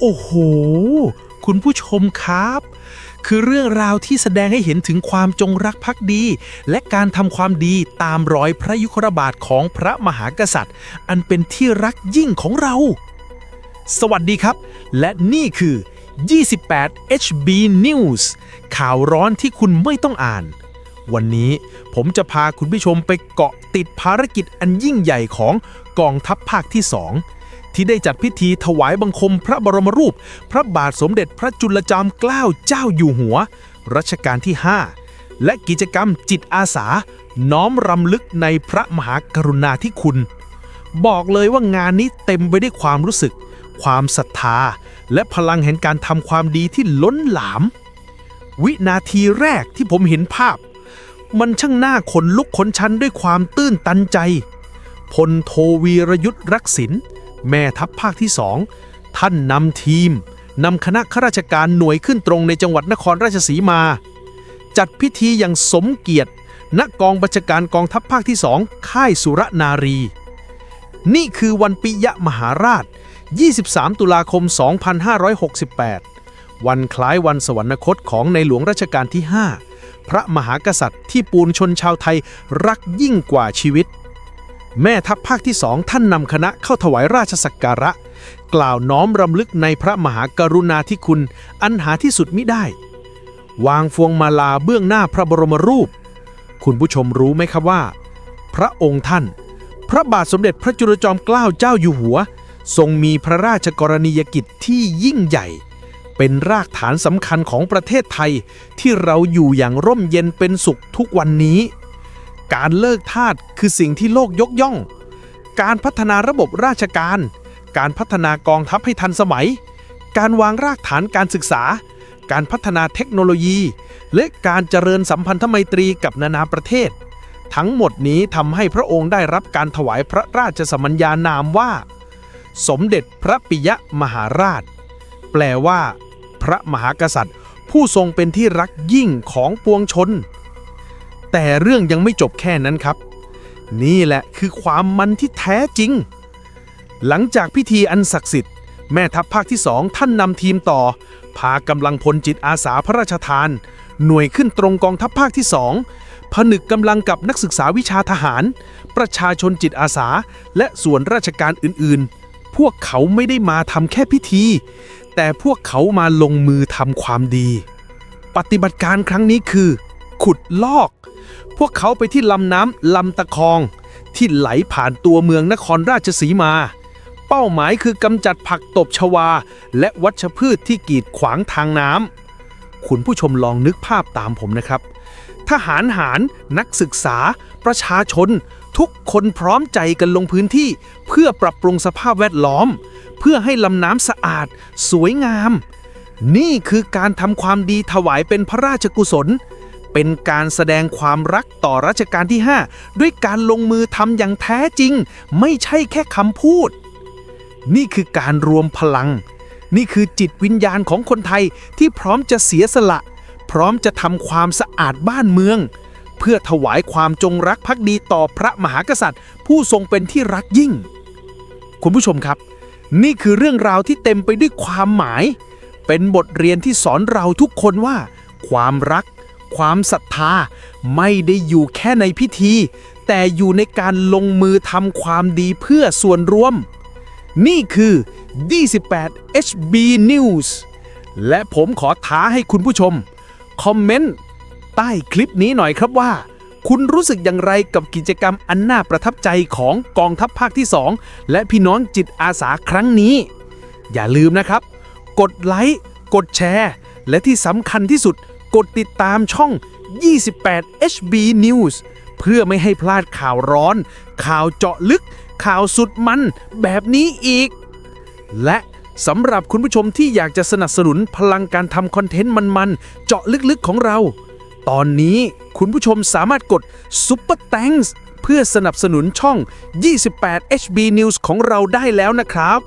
โอ้โห คุณผู้ชมครับ คือเรื่องราวที่แสดงให้เห็นถึงความจงรักภักดี และการทำความดีตามรอยพระยุคลบาทของพระมหากษัตริย์ อันเป็นที่รักยิ่งของเรา สวัสดีครับ และนี่คือ 28 HB News ข่าวร้อนที่คุณไม่ต้องอ่าน วันนี้ผมจะพาคุณผู้ชมไปเกาะติดภารกิจอันยิ่งใหญ่ของกองทัพภาคที่ 2 ที่ได้จัดพิธีถวายบังคมพระบรมรูป พระบาทสมเด็จพระจุลจอมเกล้าเจ้าอยู่หัว รัชกาลที่ 5 และกิจกรรมจิตอาสา น้อมรำลึกในพระมหากรุณาธิคุณ บอกเลยว่างานนี้เต็มไปด้วยความรู้สึก ความศรัทธา และพลังแห่งการทำความดีที่ล้นหลาม วินาทีแรกที่ผมเห็นภาพ มันช่างน่าขนลุกขนชันด้วยความตื้นตันใจพลโทวีรยุทธ์รักษิน แม่ทัพภาคที่สองท่านนำทีมนำคณะข้าราชการหน่วยขึ้นตรงในจังหวัดนครราชสีมา จัดพิธีอย่างสมเกียรติ ณกองบัญชาการกองทัพภาคที่สองค่ายสุรนารี นี่คือวันปิยมหาราช 23 ตุลาคม 2568 วันคล้ายวันสวรรคตของในหลวงรัชกาลที่ 5 พระมหากษัตริย์ที่ปูนชนชาวไทยรักยิ่งกว่าชีวิต แม่ทัพภาคที่สองท่านนำคณะเข้าถวายราชสักการะ กล่าวน้อมรำลึกในพระมหากรุณาธิคุณ อันหาที่สุดมิได้ วางพวงมาลาเบื้องหน้าพระบรมรูป คุณผู้ชมรู้ไหมครับว่า พระองค์ท่าน พระบาทสมเด็จพระจุลจอมเกล้าเจ้าอยู่หัว ทรงมีพระราชกรณียกิจที่ยิ่งใหญ่ เป็นรากฐานสำคัญของประเทศไทยที่เราอยู่อย่างร่มเย็นเป็นสุขทุกวันนี้ การเลิกทาสคือสิ่งที่โลกยกย่อง การพัฒนาระบบราชการ การพัฒนากองทัพให้ทันสมัย การวางรากฐานการศึกษา การพัฒนาเทคโนโลยี และการเจริญสัมพันธไมตรีกับนานาประเทศ ทั้งหมดนี้ทำให้พระองค์ได้รับการถวายพระราชสมัญญานามว่า สมเด็จพระปิยมหาราช แปลว่า พระมหากษัตริย์ ผู้ทรงเป็นที่รักยิ่งของปวงชน แต่เรื่องยังไม่จบแค่นั้นครับ นี่แหละคือความมันที่แท้จริง หลังจากพิธีอันศักดิ์สิทธิ์แม่ทัพภาคที่สองท่านนำทีมต่อ พากำลังพลจิตอาสาพระราชทาน หน่วยขึ้นตรงกองทัพภาคที่สองผนึกกำลังกับนักศึกษาวิชาทหาร ประชาชนจิตอาสา และส่วนราชการอื่นๆ พวกเขาไม่ได้มาทำแค่พิธี แต่พวกเขามาลงมือทำความดี ปฏิบัติการครั้งนี้คือ ขุดลอก พวกเขาไปที่ลำน้ำลำตะคอง ที่ไหลผ่านตัวเมืองนครราชสีมา เป้าหมายคือกำจัดผักตบชวา และวัชพืชที่กีดขวางทางน้ำคุณผู้ชมลองนึกภาพตามผมนะครับ ทหารหารนักศึกษา ประชาชน ทุกคนพร้อมใจกันลงพื้นที่ เพื่อปรับปรุงสภาพแวดล้อม เพื่อให้ลำน้ำสะอาด สวยงามนี่คือการทำความดีถวายเป็นพระราชกุศล เป็นการแสดงความรักต่อรัชกาลที่ 5 ด้วยการลงมือทำอย่างแท้จริง ไม่ใช่แค่คำพูด นี่คือการรวมพลัง นี่คือจิตวิญญาณของคนไทยที่พร้อมจะเสียสละ พร้อมจะทำความสะอาดบ้านเมือง เพื่อถวายความจงรักภักดีต่อพระมหากษัตริย์ ผู้ทรงเป็นที่รักยิ่ง คุณผู้ชมครับ นี่คือเรื่องราวที่เต็มไปด้วยความหมาย เป็นบทเรียนที่สอนเราทุกคนว่า ความรัก ความศรัทธาไม่ได้อยู่แค่ในพิธี แต่อยู่ในการลงมือทำความดีเพื่อส่วนรวม นี่คือ 28 HB News และผมขอท้าให้คุณผู้ชม คอมเมนต์ ใต้คลิปนี้หน่อยครับว่า คุณรู้สึกอย่างไรกับกิจกรรมอันน่าประทับใจของกองทัพภาคที่ 2 และพี่น้องจิตอาสาครั้งนี้ อย่าลืมนะครับ กดไลค์ กดแชร์ และที่สำคัญที่สุด กดติดตามช่อง 28 HB News เพื่อไม่ให้พลาดข่าวร้อน ข่าวเจาะลึก ข่าวสุดมันแบบนี้อีก และสำหรับคุณผู้ชมที่อยากจะสนับสนุนพลังการทำคอนเทนต์มันๆ เจาะลึกๆของเรา ตอนนี้คุณผู้ชมสามารถกด Super Thanks เพื่อสนับสนุนช่อง 28 HB News ของเราได้แล้วนะครับ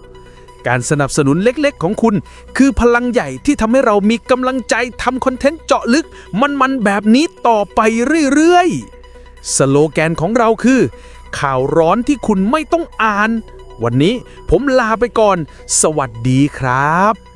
การสนับสนุนเล็กๆ ของคุณ คือพลังใหญ่ที่ทำให้เรามีกำลังใจทำคอนเทนต์เจาะลึก มันๆแบบนี้ต่อไปเรื่อยๆ สโลแกนของเราคือ ข่าวร้อนที่คุณไม่ต้องอ่าน วันนี้ผมลาไปก่อน สวัสดีครับ